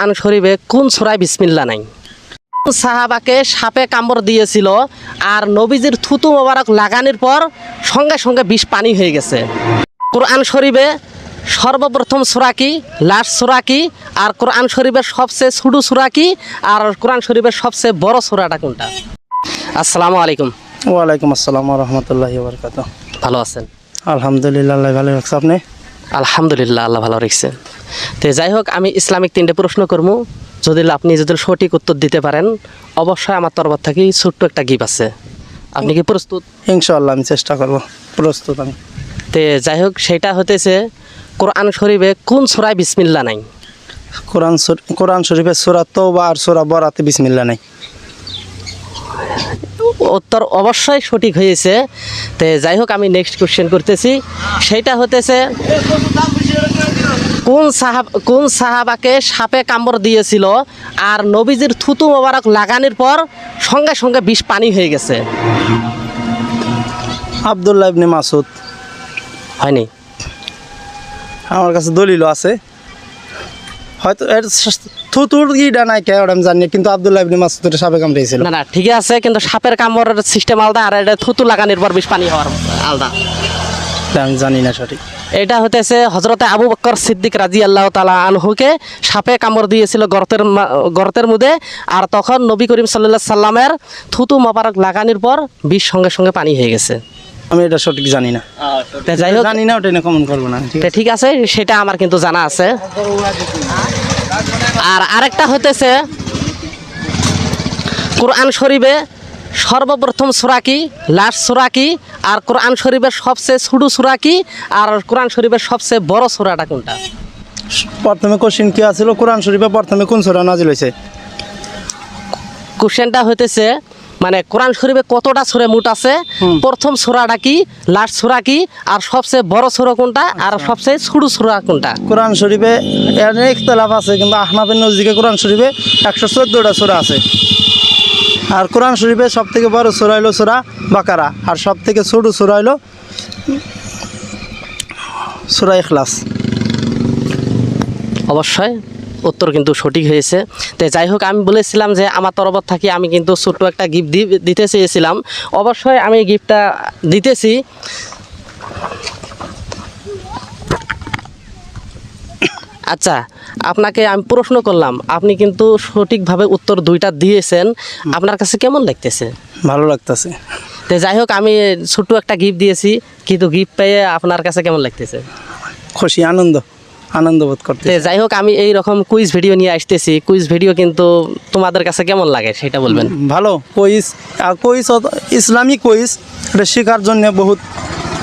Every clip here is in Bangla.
কোরআন শরীফে কোন সূরায় বিসমিল্লা নাই? সাহাবাকে সাপে কামড় দিয়েছিল আর নবীজির থুতু মোবারক লাগানোর পর সঙ্গে সঙ্গে বিষ পানি হয়ে গেছে। কোরআন শরীফে সর্বপ্রথম সূরা কি? লাস্ট সূরা কি? আর কোরআন শরীফের সবচেয়ে ছোট সূরা কি? আর কোরআন শরীফের সবচেয়ে বড় সূরাটা কোনটা? আসসালামু আলাইকুম। ওয়ালাইকুম আসসালাম রহমতুল্লাহি বরকাত ভালো আছেন? আলহামদুলিল্লাহ ভালো রাখছে আপনি? আলহামদুলিল্লাহ আল্লাহ ভালো রেখেছেন তো যাই হোক আমি ইসলামিক তিনটে প্রশ্ন করব। যদি আপনি যদি সঠিক উত্তর দিতে পারেন অবশ্যই আমার তরফ থেকে ছোট্ট একটা গিফট আছে। আপনি কি প্রস্তুত? ইনশাআল্লাহ আমি চেষ্টা করব। প্রস্তুত আমি। তে যাই হোক সেটা হতেছে কোরআন শরীফে কোন সূরায় বিসমিল্লা নাই? কোরআন কোরআন শরীফের সুরা তৌবা আর সুরা বরাতে বিসমিল্লা নাই। উত্তর অবশ্যই সঠিক হয়েছে। তে যাই হোক আমি নেক্সট কোশ্চেন করতেছি। সেইটা হতেছে কোন সাহাব কোন সাহাবাকে সাপে কামড় দিয়েছিল আর নবীজির থুতু মোবারক লাগানোর পর সঙ্গে সঙ্গে বিষ পানি হয়ে গেছে? আবদুল্লাহ ইবনে মাসুদ হয়নি। আমার কাছে দলিল আছে। হয়তো এর থুতুর গিটা নাই কে ওটা জানি কিন্তু আবদুল্লাহ ইবনে মাসুদের সাপে কামড়িয়েছিল না না ঠিকই আছে কিন্তু সাপের কামড়ের সিস্টেম আলাদা আর এটা থুতু লাগানোর পর বিষ পানি হওয়ার আলাদা। আমি জানি না সঠিক। এটা হতেছে হজরতে আবু বক্কর সিদ্দিক রাজি আল্লাহ তালা আনহুকে সাপে কামড় দিয়েছিল গর্তের গর্তের মধ্যে আর তখন নবী করিম সাল্লাহ সাল্লামের থুতু মোবারক লাগানোর পর বিষ সঙ্গে সঙ্গে পানি হয়ে গেছে। আমি এটা সঠিক জানি না। তা যাই হোক। জানি না ওটা না কমন করব না ঠিক আছে? সেটা আমার কিন্তু জানা আছে। আর আরেকটা হতেছে কোরআন শরীফে সর্বপ্রথম সূরা কি? লাস্ট সূরা কি? আর কোরআন শরীফের সবচেয়ে ছোট সূরা কি? আর কোরআন শরীফের সবচেয়ে বড় সূরাটা কোনটা? প্রথমে কোশ্চিন কি আছিল? কোরআন শরীফে প্রথমে কোন সুরা নাজিল হয়েছে? কোশ্চেনটা হইতেছে মানে কোরআন শরীফে কতটা সুরে মুট আছে? প্রথম সূরাটা কি? লাস্ট সূরা কি? আর সবচেয়ে বড় সূরা কোনটা? আর সবচেয়ে ছোট সূরা কোনটা? কোরআন শরীফে এর ইখতলাফ আছে কিন্তু আহনাফের নজদিকে কোরআন শরীফে একশো চোদ্দোটা সুরা আছে। আর কোরআন শরীফে সব থেকে বড় সুরা হলো সুরা বাকারা আর সব থেকে ছোট সুরা হলো সুরা ইখলাস। অবশ্যই। উত্তর কিন্তু সঠিক হয়েছে। তো যাই হোক আমি বলেছিলাম যে আমার তরফ থাকি আমি কিন্তু ছোট্ট একটা গিফট দিতে চেয়েছিলাম। অবশ্যই আমি গিফটটা দিতেছি। আচ্ছা আপনাকে আমি প্রশ্ন করলাম আপনি কিন্তু সঠিকভাবে উত্তর দুইটা দিয়েছেন। আপনার কাছে কেমন লাগতেছে? ভালো লাগতেছে। তো যাই হোক আমি ছোট্ট একটা গিফট দিয়েছি কিন্তু গিফট পেয়ে আপনার কাছে কেমন লাগতেছে? খুশি আনন্দ। আনন্দ বোধ করতে যাই হোক আমি এই রকম কুইজ ভিডিও নিয়ে আসতেছি। কুইজ ভিডিও কিন্তু তোমাদের কাছে কেমন লাগে সেটা বলবেন? ভালো কইস আর অত- ইসলামী কইস এটা শেখার জন্য বহুত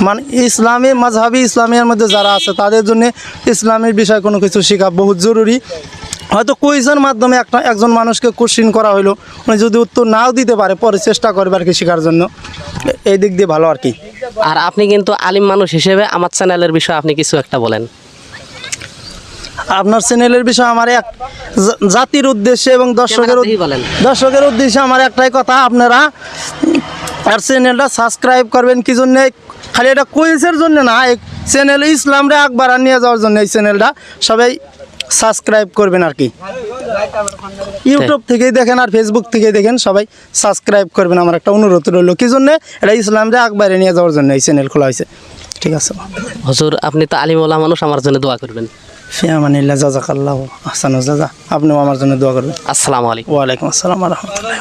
মানে ইসলামী মাঝহাবি ইসলামের মধ্যে যারা আছে তাদের জন্য ইসলামের বিষয়ে কোনো কিছু শেখা বহুত জরুরি। হয়তো কুইজের মাধ্যমে একটা একজন মানুষকে কোশ্চিন করা হলো উনি যদি উত্তর নাও দিতে পারে পরে চেষ্টা করবে আর কি শেখার জন্য। এই দিক দিয়ে ভালো আর কি। আর আপনি কিন্তু আলিম মানুষ হিসেবে আমার চ্যানেলের বিষয়ে আপনি কিছু একটা বলেন। আপনার চ্যানেলের বিষয়ে আমার এক জাতির উদ্দেশ্যে এবং দর্শকের। দর্শকের উদ্দেশ্যে আমার একটাই কথা আপনারা আর চ্যানেলটা সাবস্ক্রাইব করবেন কি জন্য? খালি এটা কুইজের জন্য না এই চ্যানেল ইসলামরে আকবার নিয়ে যাওয়ার জন্য এই চ্যানেলটা সবাই সাবস্ক্রাইব করবেন আর কি। ইউটিউব থেকেই দেখেন আর ফেসবুক থেকেই দেখেন সবাই সাবস্ক্রাইব করবেন। আমার একটা অনুরোধ রইল কি জন্যে? এটা ইসলামরে আকবারে নিয়ে যাওয়ার জন্য এই চ্যানেল খোলা হয়েছে। ঠিক আছে। হজুর আপনি তো আলিমওয়ালা মানুষ আমার জন্য দোয়া করবেন। জাজাকাল্লাহ আহসানুজাজা আপনিও আমার জন্য দোয়া করবেন। আসসালামু আলাইকুম। ওয়ালাইকুম আসসালাম রহমতুল্লাহ